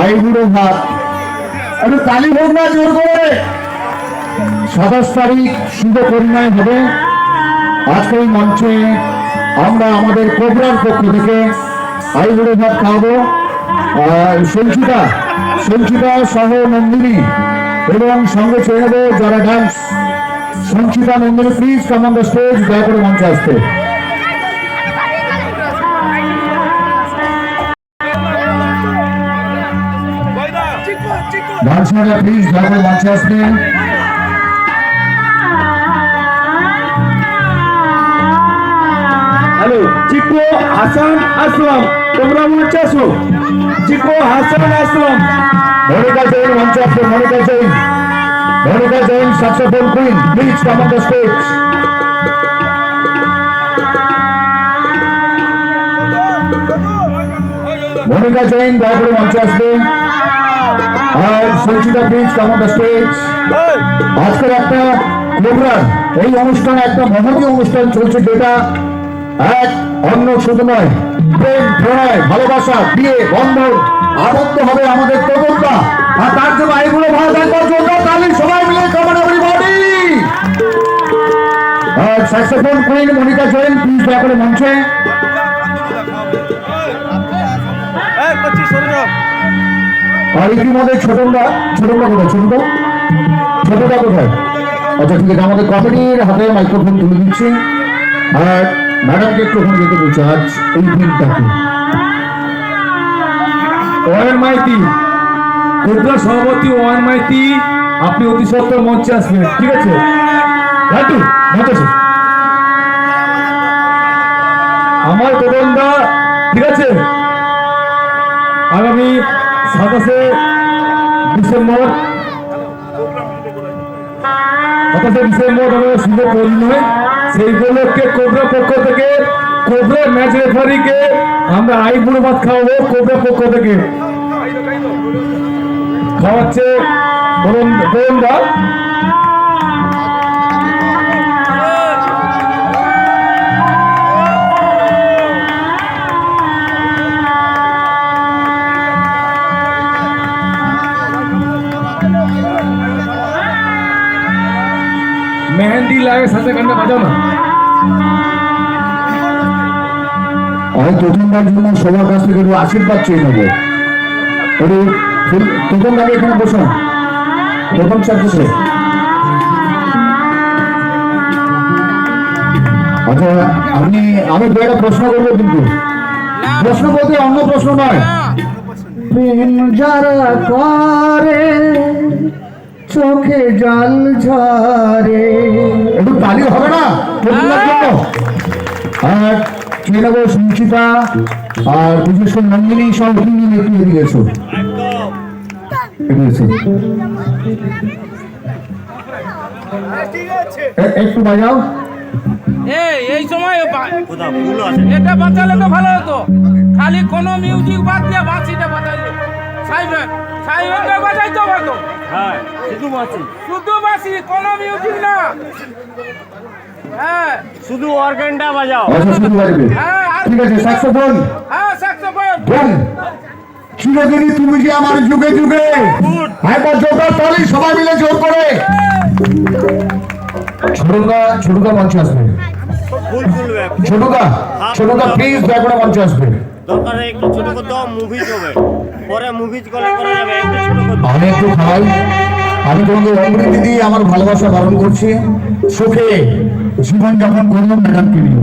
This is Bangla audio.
আইবুড়ো ভাত একটু কালী ভোগ না জোর আমাদের কোবরার পক্ষ থেকে ভাত খাওয়াবো। সঞ্চিতা সঞ্চিতা সহ নন্দিনী এবং সঙ্গে চেয়ে নেব যারা dance Sanchita Nandini please come stage দয়া করে মঞ্চে আসতে। ডান্সাররা প্লিজ করে মঞ্চে আসবেন হ্যালো চিকু হাসান আসলাম। তোমরা মঞ্চে আসো। চিকু হাসান আসলাম। মনিকা জৈন মঞ্চে আসবেন Monika Jain. Monika Jain saxophone queen please come on the stage Monika Jain দয়া করে মঞ্চে আসবেন আর সঞ্চিতা কাম স্টেজ আজকের একটা প্রোগ্রাম এই অনুষ্ঠানে একটা অনুষ্ঠান চলছে যেটা এক অন্য শুধু নয় প্রেম প্রণয় ভালোবাসা বিয়ে বন্ধন আবদ্ধ হবে আমাদের তরুণরা। আর তার জন্য এগুলো ভালো একবার জোরদার তালি সবাই মিলে come on R saxophone queen Monika Jain please দয়া করে মঞ্চে। কোথায়? ছোটদা কোথায়? আচ্ছা ঠিক আছে, আমাদের মাইক্রোফোন একটু বলছি, আজ ওয়েন সভাপতি ওয়েন আপনি অতি সত্তর মঞ্চে আসবেন ঠিক আছে। আমার তদন্দা ঠিক আছে? আগামী সাতাশে ডিসেম্বর। সাতাশে ডিসেম্বর আমাদের শুভ পরিণয় সেই উপলক্ষে কোবরা পক্ষ থেকে কোবরা ম্যাচ রেফারিকে আমরা আই বুড়ো ভাত খাওয়াবো কোবরা পক্ষ থেকে। খাওয়াচ্ছে বরুণ বরুণদা মেহেন্দি লাগে, সাথে গানটা বাজাও না আমি প্রথমবার জন্য সবার কাছ থেকে একটু আশীর্বাদ চেয়ে নেব। একটু প্রথম দাগে এখানে বসুন। প্রথম বসে আচ্ছা আপনি, আমি দু একটা প্রশ্ন করব কিন্তু। প্রশ্ন বলতে অন্য প্রশ্ন নয়। প্রেম যারা করে চোখে জল ঝরে। একটু তালি হবে না? আর চেনাবো সঞ্চিতা আর বিশেষ করে নন্দিনী সব হিন্দি একটু বাজাও। এই এই সময় এটা বাঁচালে তো ভালো হতো। খালি কোনো মিউজিক বাদ দিয়ে বাঁশিটা বাজাইলে হ্যাঁ শুধু মাছি। শুধু বাঁশি কোনো মিউজিক না। হ্যাঁ। শুধু অর্গানটা বাজাও। হ্যাঁ আর- ঠিক আছে স্যাক্সোফোন হ্যাঁ স্যাক্সোফোন চিরদিনই তুমি যে আমার যুগে যুগে একবার জোরদার তালি সবাই মিলে জোর করে। ছোটদা ছোটকা মঞ্চে আসবে। তুলবে ছোটদা ছোটদা প্লিজ দয়া করে মঞ্চে আসবে। দরকারে একটু ছোট করে দাও মুভিজ হবে। পরে মুভিজ করলে করা যাবে, একটু ছোট করে। আমি একটু তোমাদের অমৃতি দিয়ে আমার ভালোবাসা ধারণ করছি। সুখে জীবনযাপন করলাম ম্যাডামকে নিয়ে